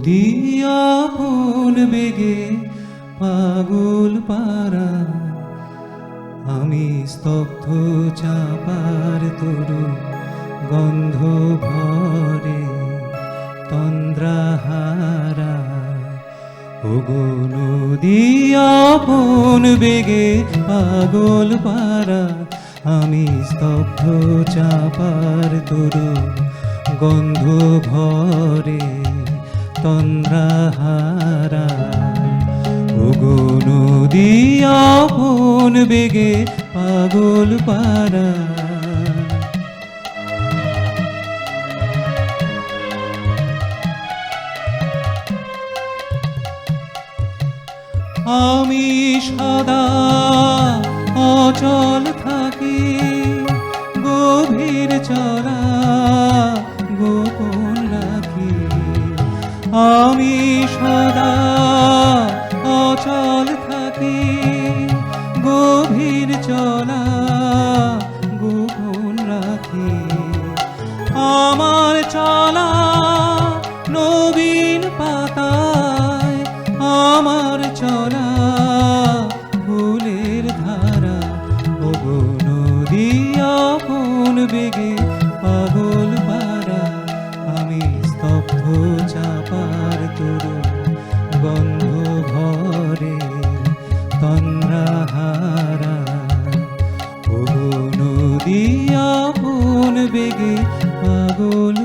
নদী আপন বেগে পাগল পারা আমি স্তব্ধ চাপার তরু গন্ধ ভরে তন্দ্রাহারা। ওগো নদী আপন বেগে পাগল পারা আমি স্তব্ধ চাপার তরু গন্ধ ভরে তন্দ্রাহারা ওগো নদী আপন বেগে পাগল পারা আমি সদা অচল থাকি গভীর চলা আমি সদা অচল থাকি, গভীর চলা গোপন রাখি। আমার চলা নবীন পাতায়, আমার চলা ফুলের ধারা, ওগো নদী আপন বেগে বেগে পাগল